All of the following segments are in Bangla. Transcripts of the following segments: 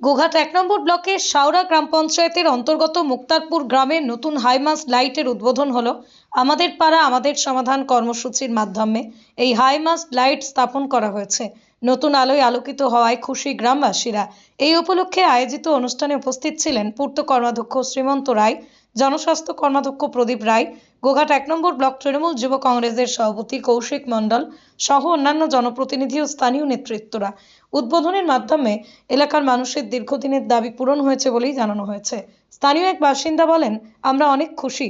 গোঘাট এক নম্বর ব্লকের শাওরা গ্রাম পঞ্চায়েতের অন্তর্গত মুক্তারপুর গ্রামে নতুন হাইমাস লাইটের উদ্বোধন হলো আমাদের পাড়া, আমাদের সমাধান কর্মসূচির মাধ্যমে। এই হাইমাস লাইট স্থাপন করা হয়েছে। নতুন আলোয় আলোকিত হওয়ায় খুশি গ্রামবাসীরা। এই উপলক্ষে আয়োজিত অনুষ্ঠানে উপস্থিত ছিলেন পূর্ত কর্মাধ্যক্ষ শ্রীমন্ত রায় জনস্বাস্থ্য কর্মাধ্যক্ষ প্রদীপ রায় গোঘাট এক নম্বর ব্লক তৃণমূল যুব কংগ্রেসের সভাপতি কৌশিক মণ্ডল সহ অন্যান্য জনপ্রতিনিধি ও স্থানীয় নেতৃত্বরা। উদ্বোধনের মাধ্যমে এলাকার মানুষের দীর্ঘদিনের দাবি পূরণ হয়েছে বলেই জানানো হয়েছে। স্থানীয় এক বাসিন্দা বলেন আমরা অনেক খুশি।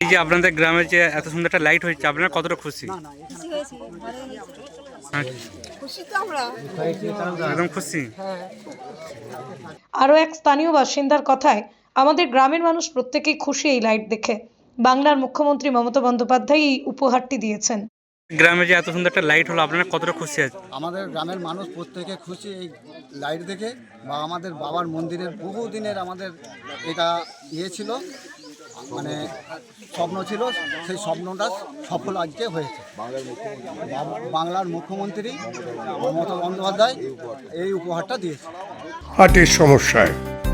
এই যে আপনাদের গ্রামের যে এত সুন্দর একটা লাইট হয়েছে আপনারা কতটা খুশি? হ্যাঁ, খুশি তো আমরা। একদম খুশি। আরও এক স্থানীয় বাসিন্দার কথায় আমাদের গ্রামের মানুষ প্রত্যেকেই খুশি এই লাইট দেখে। বাংলার মুখ্যমন্ত্রী মমতা বন্দ্যোপাধ্যায় এই উপহারটি দিয়েছেন। গ্রামে যে এত সুন্দর একটা লাইট হলো আপনারা কতটা খুশি আছে আমাদের গ্রামের মানুষ প্রত্যেকে খুশি এই লাইট দেখে বা আমাদের বাবার মন্দিরের বহু দিনের আমাদের এটা ইয়ে ছিল মানে স্বপ্ন ছিল সেই স্বপ্নটা সফল আজকে হয়েছে। বাংলার মুখ্যমন্ত্রী মমতা বন্দ্যোপাধ্যায় এই উপহারটা দিয়েছে হার্টের সমস্যায়।